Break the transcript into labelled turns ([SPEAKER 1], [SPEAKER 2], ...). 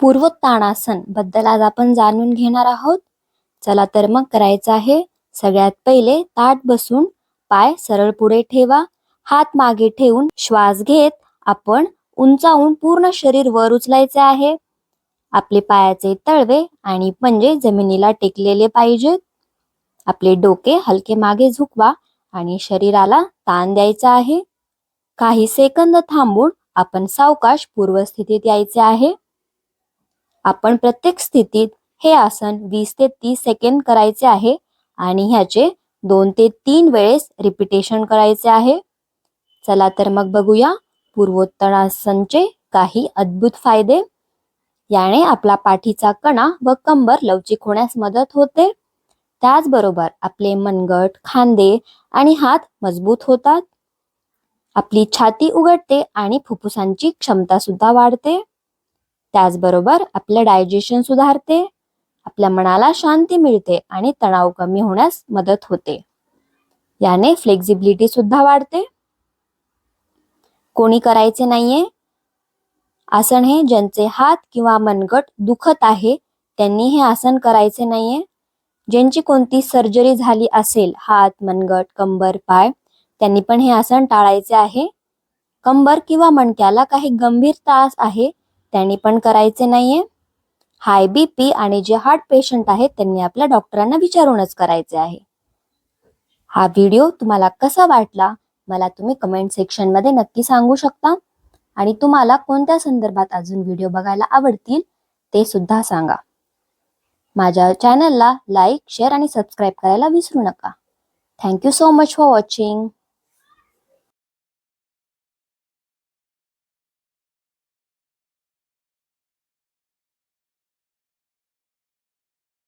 [SPEAKER 1] पूर्वोत्तानासनबद्दल आज आपण जाणून घेणार आहोत. चला तर मग करायचं आहे. सगळ्यात पहिले ताट बसून पाय सरळ पुढे ठेवा. हात मागे ठेवून श्वास घेत आपण उंचावून पूर्ण शरीर वर उचलायचे आहे. आपले पायाचे तळवे आणि पंजे जमिनीला टेकलेले पाहिजेत. आपले डोके हलके मागे झुकवा आणि शरीराला ताण द्यायचा आहे. काही सेकंद थांबून आपण सावकाश पूर्वस्थितीत यायचे आहे. आपण प्रत्येक स्थितीत हे आसन वीस ते तीस सेकंद करायचे आहे आणि ह्याचे दोन ते तीन वेळेस रिपिटेशन करायचे आहे. चला तर मग बघूया पूर्वोत्तरासनचे काही अद्भुत फायदे. याने आपला पाठीचा कणा व कंबर लवचिक होण्यास मदत होते. त्याचबरोबर आपले मनगट खांदे आणि हात मजबूत होतात. आपली छाती उघडते आणि फुफ्फुसांची क्षमता सुद्धा वाढते. त्याचबरोबर आपलं डायजेशन सुधारते आपल्या मनाला शांती मिळते आणि तणाव कमी होण्यास मदत होते. याने फ्लेक्झिबिलिटी सुद्धा वाढते. कोणी करायचे नाहीये. आसन हे ज्यांचे हात किंवा मनगट दुखत आहे त्यांनी हे आसन करायचे नाहीये. ज्यांची कोणती सर्जरी झाली असेल हात मनगट कंबर पाय त्यांनी पण हे आसन टाळायचे आहे. कंबर किंवा मणक्याला काही गंभीर त्रास आहे त्यांनी पण करायचे नाहीये. हाय बी पी आणि जे हार्ट पेशंट आहेत त्यांनी आपल्या डॉक्टरांना विचारूनच करायचे आहे. हा व्हिडिओ तुम्हाला कसा वाटला मला तुम्ही कमेंट सेक्शनमध्ये नक्की सांगू शकता. आणि तुम्हाला कोणत्या संदर्भात अजून व्हिडिओ बघायला आवडतील ते सुद्धा सांगा. माझ्या चॅनलला लाईक शेअर आणि सबस्क्राईब करायला विसरू नका. Thank you so much for watching